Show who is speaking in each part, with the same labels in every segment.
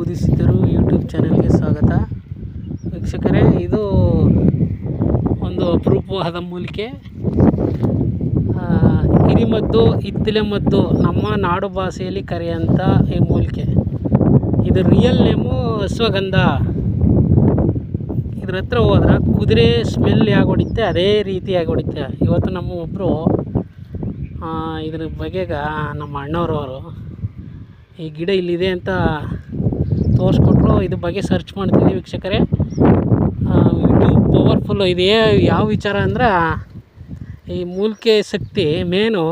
Speaker 1: ಬೋಧಿಸಿದರು ಯೂಟ್ಯೂಬ್ ಚಾನೆಲ್ಗೆ ಸ್ವಾಗತ. ವೀಕ್ಷಕರೇ, ಇದು ಒಂದು ಅಪರೂಪವಾದ ಮೂಲಿಕೆ. ಹಿರಿಮದ್ದು ಇತ್ತಲೆ ಮದ್ದು ನಮ್ಮ ನಾಡು ಭಾಷೆಯಲ್ಲಿ ಕರೆಯುವಂಥ ಈ ಮೂಲಿಕೆ. ಇದು ರಿಯಲ್ ನೇಮು ಅಶ್ವಗಂಧ. ಇದ್ರ ಹತ್ರ ಹೋದ್ರೆ ಕುದುರೆ ಸ್ಮೆಲ್ ಹೇಗೆ ಹೊಡಿತೆ ಅದೇ ರೀತಿಯಾಗಿ ಹೊಡಿತೆ ಇವತ್ತು ನಮ್ಮ ಒಬ್ಬರು ಇದ್ರ ಬಗೆಗ ನಮ್ಮ ಅಣ್ಣವ್ರವರು, ಈ ಗಿಡ ಇಲ್ಲಿದೆ ಅಂತ ತೋರಿಸ್ಕೊಟ್ರು, ಇದ್ರ ಬಗ್ಗೆ ಸರ್ಚ್ ಮಾಡ್ತಿದ್ದೀವಿ ವೀಕ್ಷಕರೇ. ಇದು ಪವರ್ಫುಲ್ಲು ಇದು ಯಾವ ವಿಚಾರ ಅಂದ್ರೆ, ಈ ಮೂಲಿಕೆ ಶಕ್ತಿ ಮೇನು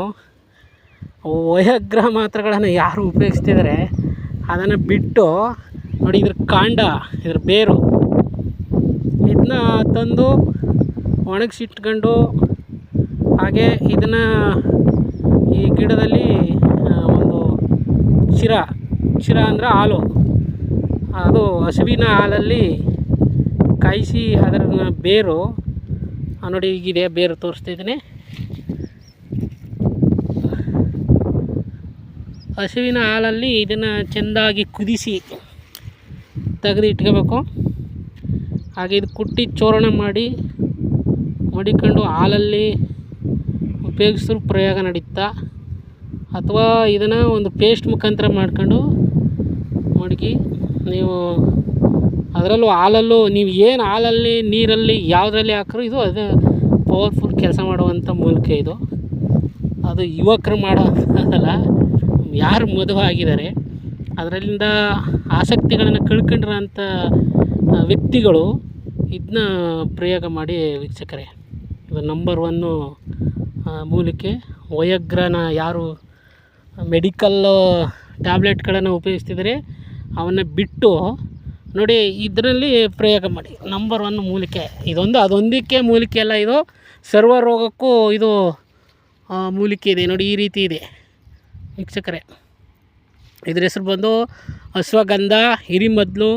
Speaker 1: ವಯಗ್ರಹ ಮಾತ್ರೆಗಳನ್ನು ಯಾರು ಉಪಯೋಗಿಸ್ತಿದ್ದಾರೆ ಅದನ್ನು ಬಿಟ್ಟು ನೋಡಿ ಇದ್ರ ಕಾಂಡ, ಇದ್ರ ಬೇರು ಇದನ್ನ ತಂದು ಒಣಗಿಸಿಟ್ಕೊಂಡು, ಹಾಗೆ ಇದನ್ನು ಈ ಗಿಡದಲ್ಲಿ ಒಂದು ಶಿರ ಶಿರ ಅಂದರೆ ಹಾಲು. ಅದು ಹಸುವಿನ ಹಾಲಲ್ಲಿ ಕಾಯಿಸಿ ಅದರ ಬೇರು ನೋಡಿ ಈಗಿದೆ ಬೇರು ತೋರಿಸ್ತಾ ಇದ್ದೀನಿ. ಹಸುವಿನ ಹಾಲಲ್ಲಿ ಇದನ್ನು ಚೆಂದಾಗಿ ಕುದಿಸಿ ತೆಗೆದು ಇಟ್ಕೋಬೇಕು. ಹಾಗೆ ಇದು ಕುಟ್ಟಿ ಚೋರಣ ಮಾಡಿ, ಮಡಿಕೊಂಡು ಹಾಲಲ್ಲಿ ಉಪಯೋಗಿಸಲು ಪ್ರಯೋಗ ನಡೀತಾ, ಅಥವಾ ಇದನ್ನು ಒಂದು ಪೇಸ್ಟ್ ಮುಖಾಂತರ ಮಾಡ್ಕೊಂಡು ಮಡಗಿ ನೀವು ಅದರಲ್ಲೂ ಹಾಲಲ್ಲೂ ನೀವು ಏನು ಹಾಲಲ್ಲಿ, ನೀರಲ್ಲಿ, ಯಾವುದರಲ್ಲಿ ಹಾಕಿದ್ರು ಇದು ಅದು ಪವರ್ಫುಲ್ ಕೆಲಸ ಮಾಡುವಂಥ ಮೂಲಿಕೆ ಇದು. ಅದು ಯುವಕರು ಮಾಡೋಲ್ಲ ಯಾರು ಮದುವೆ ಆಗಿದ್ದಾರೆ ಅದರಿಂದ ಆಸಕ್ತಿಗಳನ್ನು ಕಳ್ಕೊಂಡಿರೋಂಥ ವ್ಯಕ್ತಿಗಳು ಇದನ್ನ ಪ್ರಯೋಗ ಮಾಡಿ ವೀಕ್ಷಕರೇ. ಇದು ನಂಬರ್ ಒನ್ನು ಮೂಲಿಕೆ ವಯಗ್ರನ ಯಾರು ಮೆಡಿಕಲ್ಲು ಟ್ಯಾಬ್ಲೆಟ್ಗಳನ್ನು ಉಪಯೋಗಿಸ್ತಿದ್ದಾರೆ. ಅವನ್ನ ಬಿಟ್ಟು ನೋಡಿ ಇದರಲ್ಲಿ ಪ್ರಯೋಗ ಮಾಡಿ. ನಂಬರ್ ಒನ್ ಮೂಲಿಕೆ. ಇದೊಂದು, ಅದೊಂದಕ್ಕೆ ಮೂಲಿಕೆ ಅಲ್ಲ ಇದು. ಸರ್ವ ರೋಗಕ್ಕೂ ಇದು ಮೂಲಿಕೆ ಇದೆ. ನೋಡಿ ಈ ರೀತಿ ಇದೆ. ವೀಕ್ಷಕರೇ, ಇದ್ರ ಹೆಸರು ಬಂದು, ಅಶ್ವಗಂಧ, ಹಿರಿಮದ್ಲು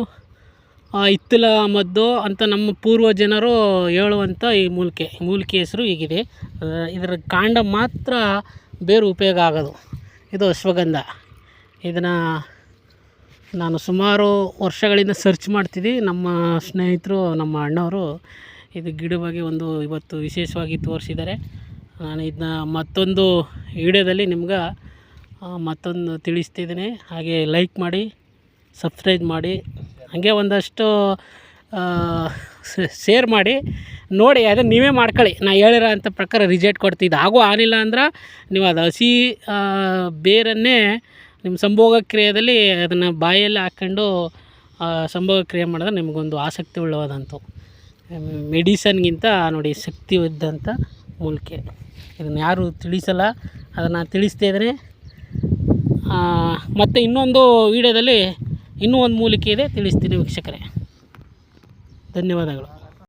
Speaker 1: ಇತ್ತಲ ಮದ್ದು ಅಂತ ನಮ್ಮ ಪೂರ್ವ ಜನರು ಹೇಳುವಂಥ ಈ ಮೂಲಿಕೆ. ಮೂಲಿಕೆ ಹೆಸರು ಹೀಗಿದೆ. ಇದರ ಕಾಂಡ ಮಾತ್ರ ಬೇರು ಉಪಯೋಗ ಆಗೋದು. ಇದು ಅಶ್ವಗಂಧ. ಇದನ್ನು ನಾನು ಸುಮಾರು ವರ್ಷಗಳಿಂದ ಸರ್ಚ್ ಮಾಡ್ತಿದ್ದೆ. ನಮ್ಮ ಸ್ನೇಹಿತರು, ನಮ್ಮ ಅಣ್ಣವರು ಇದು ಗಿಡ ಬಗ್ಗೆ ಒಂದು ಇವತ್ತು ವಿಶೇಷವಾಗಿ ತೋರಿಸಿದ್ದಾರೆ. ನಾನು ಇದನ್ನ ಮತ್ತೊಂದು ವಿಡಿಯೋದಲ್ಲಿ ನಿಮ್ಗೆ ಮತ್ತೊಂದು ತಿಳಿಸ್ತಿದ್ದೀನಿ. ಹಾಗೆ ಲೈಕ್ ಮಾಡಿ ಸಬ್ಸ್ಕ್ರೈಬ್ ಮಾಡಿ, ಹಾಗೆ ಒಂದಷ್ಟು ಶೇರ್ ಮಾಡಿ, ನೋಡಿ ಅದನ್ನು ನೀವೇ ಮಾಡ್ಕೊಳ್ಳಿ. ನಾ ಹೇಳಿರೋ ಅಂಥ ಪ್ರಕಾರ ರಿಜೆಕ್ಟ್ ಕೊಡ್ತಿದ್ದೆ. ಹಾಗೂ ಆಗಲಿಲ್ಲ ಅಂದ್ರೆ ನೀವು ಅದು ಹಸಿ ಬೇರನ್ನೇ ನಿಮ್ಮ ಸಂಭೋಗ ಕ್ರಿಯೆಯಲ್ಲಿ ಅದನ್ನು ಬಾಯಲ್ಲಿ ಹಾಕ್ಕೊಂಡು ಸಂಭೋಗ ಕ್ರಿಯೆ ಮಾಡಿದ್ರೆ ನಿಮಗೊಂದು ಆಸಕ್ತಿ ಉಳ್ಳವಾದಂಥ ಮೆಡಿಸನ್ಗಿಂತ ನೋಡಿ ಶಕ್ತಿ ಇದ್ದಂಥ ಮೂಲಿಕೆ ಇದನ್ನು ಯಾರು ತಿಳಿಸಲ್ಲ. ಅದನ್ನು ತಿಳಿಸ್ತಾ ಇದ್ರೆ ಮತ್ತು ಇನ್ನೊಂದು ವಿಡಿಯೋದಲ್ಲಿ ಇನ್ನೂ ಒಂದು ಮೂಲಿಕೆ ಇದೆ. ತಿಳಿಸ್ತೀನಿ ವೀಕ್ಷಕರೇ. ಧನ್ಯವಾದಗಳು.